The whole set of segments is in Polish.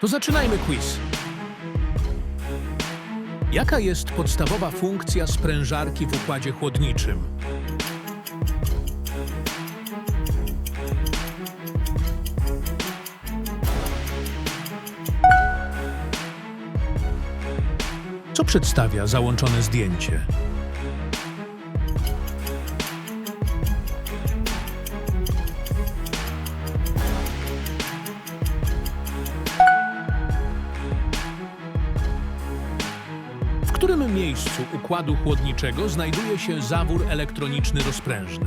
To zaczynajmy quiz. Jaka jest podstawowa funkcja sprężarki w układzie chłodniczym? Co przedstawia załączone zdjęcie? Którym miejscu układu chłodniczego znajduje się zawór elektroniczny rozprężny?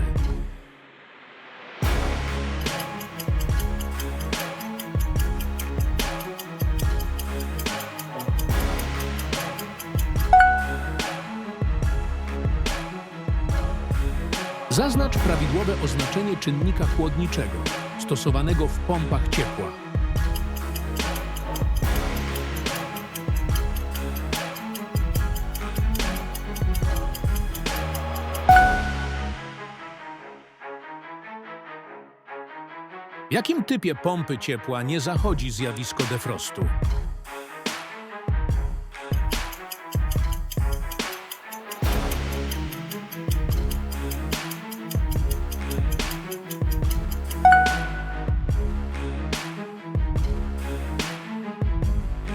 Zaznacz prawidłowe oznaczenie czynnika chłodniczego stosowanego w pompach ciepła. Jakim typie pompy ciepła nie zachodzi zjawisko defrostu?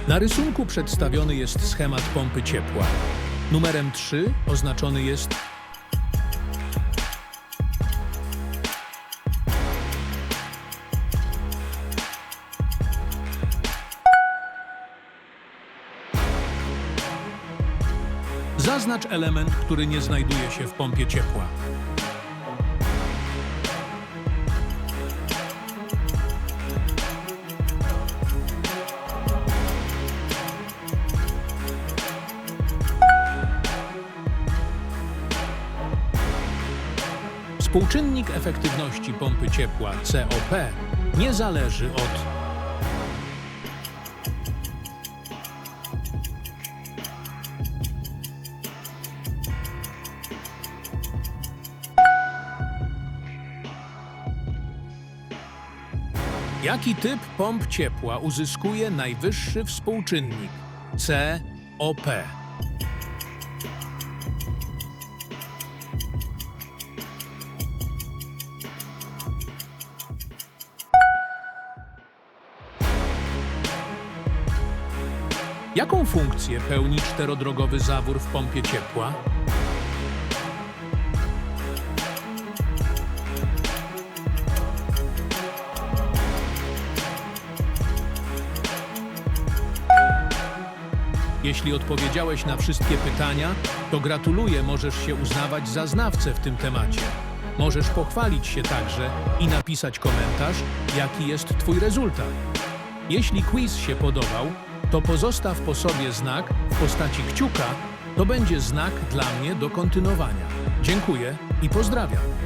Na rysunku przedstawiony jest schemat pompy ciepła. Numerem 3 oznaczony jest Zaznacz element, który nie znajduje się w pompie ciepła. Współczynnik efektywności pompy ciepła COP nie zależy od Jaki typ pomp ciepła uzyskuje najwyższy współczynnik COP? Jaką funkcję pełni czterodrogowy zawór w pompie ciepła? Jeśli odpowiedziałeś na wszystkie pytania, to gratuluję, możesz się uznawać za znawcę w tym temacie. Możesz pochwalić się także i napisać komentarz, jaki jest Twój rezultat. Jeśli quiz się podobał, to pozostaw po sobie znak w postaci kciuka, to będzie znak dla mnie do kontynuowania. Dziękuję i pozdrawiam.